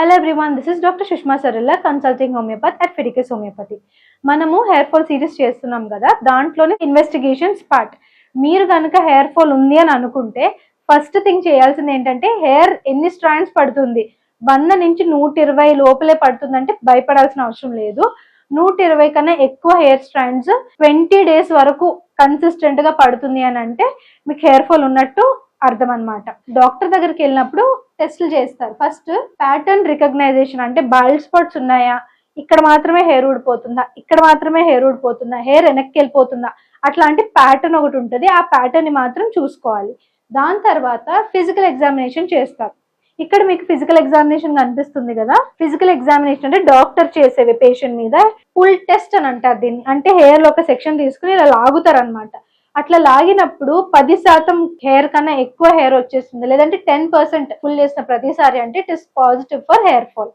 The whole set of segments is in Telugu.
Hello everyone this is doctor Sushma Saralla consulting homeopathy at Fiticus homeopathy మనము హెయిర్ ఫాల్ సిరీస్ చేస్తున్నాం కదా దాంట్లోనే ఇన్వెస్టిగేషన్స్ పార్ట్ మీరు కనుక హెయిర్ ఫాల్ ఉంది అని అనుకుంటే ఫస్ట్ థింగ్ చేయాల్సింది ఏంటంటే హెయిర్ ఎన్ని స్ట్రాండ్స్ పడుతుంది? వంద నుంచి నూట ఇరవై లోపలే పడుతుందంటే భయపడాల్సిన అవసరం లేదు. నూట ఇరవై కన్నా ఎక్కువ హెయిర్ స్ట్రాండ్స్ ట్వంటీ డేస్ వరకు కన్సిస్టెంట్గా పడుతుంది అని అంటే మీకు హెయిర్ ఫాల్ ఉన్నట్టు అర్థం అనమాట డాక్టర్ దగ్గరికి వెళ్ళినప్పుడు టెస్టులు చేస్తారు. ఫస్ట్ ప్యాటర్న్ రికగ్నైజేషన్ అంటే బాల్డ్ స్పాట్స్ ఉన్నాయా? ఇక్కడ మాత్రమే హెయిర్ ఊడిపోతుందా? ఇక్కడ మాత్రమే హెయిర్ ఊడిపోతుందా? హెయిర్ వెనక్కి వెళ్ళిపోతుందా? అట్లాంటి ప్యాటర్న్ ఒకటి ఉంటుంది. ఆ ప్యాటర్న్ని మాత్రం చూసుకోవాలి. దాని తర్వాత ఫిజికల్ ఎగ్జామినేషన్ చేస్తారు. ఇక్కడ మీకు ఫిజికల్ ఎగ్జామినేషన్ కనిపిస్తుంది కదా? ఫిజికల్ ఎగ్జామినేషన్ అంటే డాక్టర్ చేసేవి పేషెంట్ మీద ఫుల్ టెస్ట్ అని అంటారు దీన్ని. అంటే హెయిర్లో ఒక సెక్షన్ తీసుకుని ఇలా లాగుతారు అనమాట అట్లా లాగినప్పుడు పది శాతం హెయిర్ కన్నా ఎక్కువ హెయిర్ వచ్చేస్తుంది. లేదంటే టెన్ పర్సెంట్ ఫుల్ చేసిన ప్రతిసారి అంటే it is positive for hair fall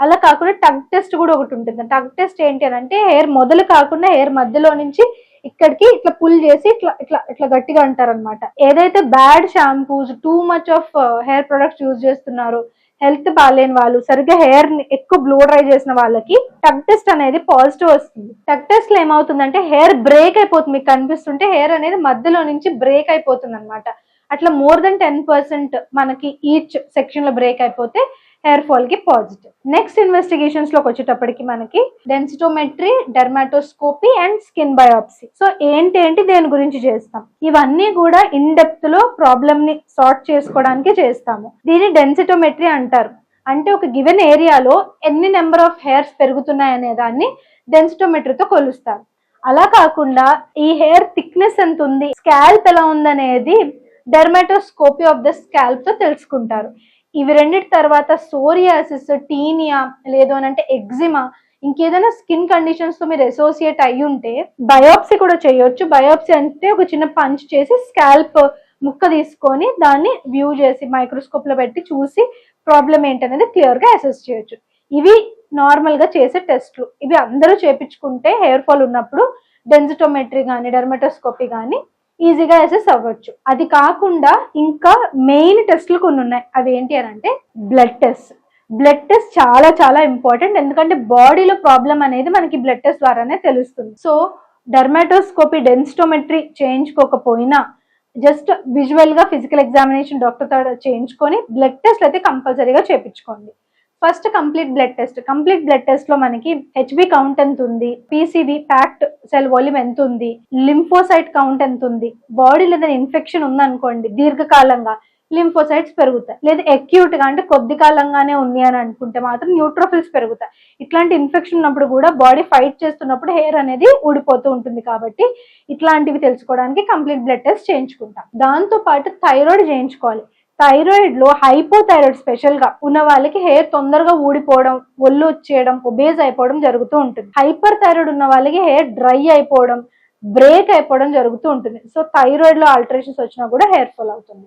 అలా కాకుండా టగ్ టెస్ట్ కూడా ఒకటి ఉంటుంది. టగ్ టెస్ట్ ఏంటి అని అంటే హెయిర్ మొదలు కాకుండా హెయిర్ మధ్యలో నుంచి ఇక్కడికి ఇట్లా పుల్ చేసి ఇట్లా ఇట్లా ఇట్లా గట్టిగా అంటారనమాట ఏదైతే bad shampoos too much of hair products use చేస్తున్నారు హెల్త్ బాగాలేని వాళ్ళు సరిగ్గా హెయిర్ని ఎక్కువ బ్లూ డ్రై చేసిన వాళ్ళకి టక్ టెస్ట్ అనేది పాజిటివ్ వస్తుంది. టక్ టెస్ట్లో ఏమవుతుందంటే హెయిర్ బ్రేక్ అయిపోతుంది. మీకు కనిపిస్తుంటే హెయిర్ అనేది మధ్యలో నుంచి బ్రేక్ అయిపోతుంది అనమాట అట్లా మోర్ దెన్ టెన్ పర్సెంట్ మనకి ఈచ్ సెక్షన్లో బ్రేక్ అయిపోతే హెయిర్ ఫాల్కి పాజిటివ్. నెక్స్ట్ ఇన్వెస్టిగేషన్స్లోకి వచ్చేటప్పటికి మనకి densitometry dermatoscopy and skin biopsy. So ఏంటి ఏంటి దేని గురించి చేస్తాం? ఇవన్నీ కూడా ఇన్ డెప్త్లో ప్రాబ్లమ్ని సార్ట్ చేసుకోవడానికి చేస్తాము. దీన్ని డెన్సిటోమెట్రీ అంటారు. అంటే ఒక గివెన్ ఏరియాలో ఎన్ని నెంబర్ ఆఫ్ హెయిర్స్ పెరుగుతున్నాయి అనే దాన్ని డెన్సిటోమెట్రీతో కొలుస్తారు. అలా కాకుండా ఈ హెయిర్ థిక్నెస్ ఎంత ఉంది స్కాల్ప్ ఎలా ఉందనేది డెర్మాటోస్కోపీ ఆఫ్ ద స్కాల్ప్తో తెలుసుకుంటారు. ఇవి రెండిటి తర్వాత సోరియాసిస్ టీనియా లేదు అని అంటే ఎగ్జిమా ఇంకేదైనా స్కిన్ కండిషన్స్తో మీరు అసోసియేట్ అయ్యి ఉంటే బయోప్సీ కూడా చేయొచ్చు. బయోప్సీ అంటే ఒక చిన్న పంచ్ చేసి స్కాల్ప్ ముక్క తీసుకొని దాన్ని వ్యూ చేసి మైక్రోస్కోప్లో పెట్టి చూసి ప్రాబ్లం ఏంటనేది క్లియర్గా అసెస్ చేయొచ్చు. ఇవి నార్మల్గా చేసే టెస్ట్లు. ఇవి అందరూ చేపించుకుంటే హెయిర్ ఫాల్ ఉన్నప్పుడు డెన్సిటోమెట్రీ కానీ డెర్మటోస్కోపీ కానీ ఈజీగా అసెస్ అవ్వచ్చు. అది కాకుండా ఇంకా మెయిన్ టెస్ట్లు కొన్ని ఉన్నాయి. అవి ఏంటి అని అంటే బ్లడ్ టెస్ట్. బ్లడ్ టెస్ట్ చాలా చాలా ఇంపార్టెంట్. ఎందుకంటే బాడీలో ప్రాబ్లం అనేది మనకి బ్లడ్ టెస్ట్ ద్వారానే తెలుస్తుంది. సో డర్మాటోస్కోపీ డెన్స్టోమెట్రీ చేయించుకోకపోయినా జస్ట్ విజువల్గా ఫిజికల్ ఎగ్జామినేషన్ డాక్టర్తో చేయించుకొని బ్లడ్ టెస్ట్ అయితే కంపల్సరీగా చేయించుకోండి. First complete blood test. Complete blood టెస్ట్లో మనకి హెచ్బి కౌంట్ ఎంత ఉంది? పీసీబీ ప్యాక్ట్ సెల్ వాల్యూమ్ ఎంత ఉంది? లింఫోసైట్ కౌంట్ ఎంత ఉంది? బాడీలో ఏదైనా ఇన్ఫెక్షన్ ఉందనుకోండి దీర్ఘకాలంగా లింఫోసైట్స్ పెరుగుతాయి. లేదా అక్యూట్గా అంటే కొద్ది కాలంగానే ఉంది అని అనుకుంటే మాత్రం న్యూట్రోఫిల్స్ పెరుగుతాయి. ఇట్లాంటి ఇన్ఫెక్షన్ ఉన్నప్పుడు కూడా బాడీ ఫైట్ చేస్తున్నప్పుడు హెయిర్ అనేది ఊడిపోతూ ఉంటుంది కాబట్టి ఇట్లాంటివి తెలుసుకోవడానికి కంప్లీట్ బ్లడ్ టెస్ట్ చేయించుకుంటాం. దాంతో పాటు థైరాయిడ్ చేయించుకోవాలి. థైరాయిడ్లో హైపోథైరాయిడ్ స్పెషల్గా ఉన్న వాళ్ళకి హెయిర్ తొందరగా ఊడిపోవడం ఒళ్ళు వచ్చేయడం ఒబేజ్ అయిపోవడం జరుగుతూ ఉంటుంది. హైపర్ థైరాయిడ్ ఉన్న వాళ్ళకి హెయిర్ డ్రై అయిపోవడం బ్రేక్ అయిపోవడం జరుగుతూ ఉంటుంది. సో థైరాయిడ్లో ఆల్టరేషన్స్ వచ్చినా కూడా హెయిర్ ఫాల్ అవుతుంది.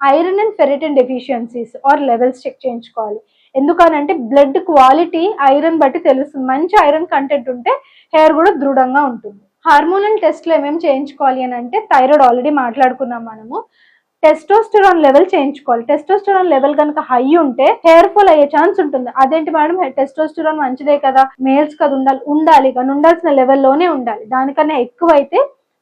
Iron and ferritin deficiencies or levels check చేయించుకోవాలి. ఎందుకనంటే బ్లడ్ క్వాలిటీ ఐరన్ బట్టి తెలుస్తుంది. మంచి ఐరన్ కంటెంట్ ఉంటే హెయిర్ కూడా దృఢంగా ఉంటుంది. హార్మోనల్ టెస్ట్లు ఏమేమి చేయించుకోవాలి అని అంటే థైరాయిడ్ ఆల్రెడీ మాట్లాడుకున్నాం మనము. టెస్టోస్టెరాన్ లెవెల్ చేయించుకోవాలి. టెస్టోస్టెరాన్ లెవెల్ కనుక హై ఉంటే హెయిర్ ఫాల్ అయ్యే ఛాన్స్ ఉంటుంది. అదేంటి మేడం? టెస్టోస్టెరాన్ మంచిదే కదా. మేల్స్ కదా ఉండాలి ఉండాలి కానీ ఉండాల్సిన లెవెల్లోనే ఉండాలి. దానికన్నా ఎక్కువ అయితే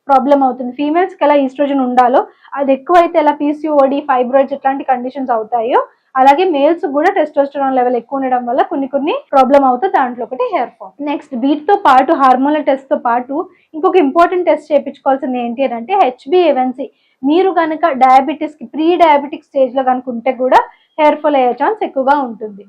ప్రాబ్లం అవుతుంది. ఫీమేల్స్కి ఎలా ఈస్ట్రోజన్ ఉండాలో అది ఎక్కువైతే ఎలా పీసీఓడి ఫైబ్రాయిడ్స్ ఇట్లాంటి కండిషన్స్ అవుతాయో అలాగే మేల్స్ కూడా టెస్టోస్టరాన్ లెవెల్ ఎక్కువ ఉండడం వల్ల కొన్ని కొన్ని ప్రాబ్లం అవుతాయి దాంట్లో ఒకటి హెయిర్ ఫాల్ నెక్స్ట్ వీటితో పాటు హార్మోనల్ టెస్ట్తో పాటు ఇంకొక ఇంపార్టెంట్ టెస్ట్ చేయించుకోవాల్సింది ఏంటి అని అంటే హెచ్బిఏవన్సీ మీరు కనుక డయాబెటీస్కి ప్రీ డయాబెటిక్ స్టేజ్లో కనుక ఉంటే కూడా హెయిర్ ఫాల్ అయ్యే ఛాన్స్ ఎక్కువగా ఉంటుంది.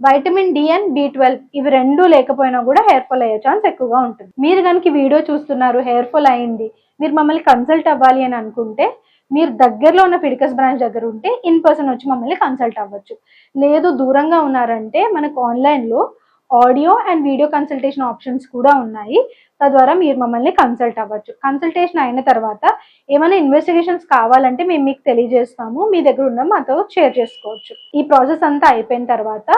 Vitamin D and B twelve ఇవి రెండు లేకపోయినా కూడా హెయిర్ ఫాల్ అయ్యే ఛాన్స్ ఎక్కువగా ఉంటుంది. మీరు కనుక వీడియో చూస్తున్నారు హెయిర్ ఫాల్ అయింది మీరు మమ్మల్ని కన్సల్ట్ అవ్వాలి అని అనుకుంటే మీరు దగ్గరలో ఉన్న ఫిడికస్ బ్రాంచ్ దగ్గర ఉంటే ఇన్ పర్సన్ వచ్చి మమ్మల్ని కన్సల్ట్ అవ్వచ్చు. లేదు దూరంగా ఉన్నారంటే మనకు ఆన్లైన్లో audio and video consultation options కూడా ఉన్నాయి. తద్వారా మీరు మమ్మల్ని కన్సల్ట్ అవ్వచ్చు. కన్సల్టేషన్ అయిన తర్వాత ఏమైనా ఇన్వెస్టిగేషన్స్ కావాలంటే మేము మీకు తెలియజేస్తాము. మీ దగ్గర ఉన్న మాతో షేర్ చేసుకోవచ్చు. ఈ ప్రాసెస్ అంతా అయిపోయిన తర్వాత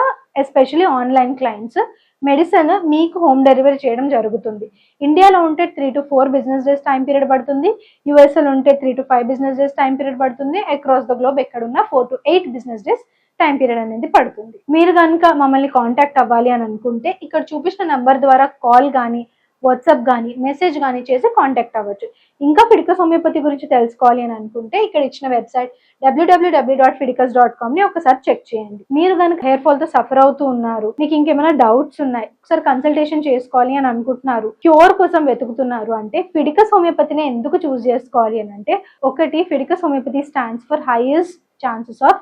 ఎస్పెషలీ ఆన్లైన్ క్లయింట్స్ మెడిసిన్ మీకు హోమ్ డెలివరీ చేయడం జరుగుతుంది. ఇండియాలో ఉంటే three to four business days time period పడుతుంది. యూఎస్ఏలో ఉంటే three to five business days time period పడుతుంది. అక్రాస్ ద గ్లోబ్ ఎక్కడున్నా four to eight business days time period అనేది పడుతుంది. మీరు కనుక మమ్మల్ని కాంటాక్ట్ అవ్వాలి అని అనుకుంటే ఇక్కడ చూపించిన నెంబర్ ద్వారా కాల్ కానీ వాట్సాప్ కానీ మెసేజ్ కానీ చేసి కాంటాక్ట్ అవ్వచ్చు. ఇంకా ఫిడికస్ హోమియోపతి గురించి తెలుసుకోవాలి అని అనుకుంటే ఇక్కడ ఇచ్చిన website W W W dot Fiticus dot కామ్ని ఒకసారి చెక్ చేయండి. మీరు కనుక హెయిర్ ఫాల్తో సఫర్ అవుతూ ఉన్నారు మీకు ఇంకేమైనా డౌట్స్ ఉన్నాయి ఒకసారి కన్సల్టేషన్ చేసుకోవాలి అని అనుకుంటున్నారు క్యూర్ కోసం వెతుకుతున్నారు అంటే ఫిడికస్ హోమియోపతిని ఎందుకు చూస్ చేసుకోవాలి అని అంటే ఒకటి Fiticus homeopathy stands for highest chances of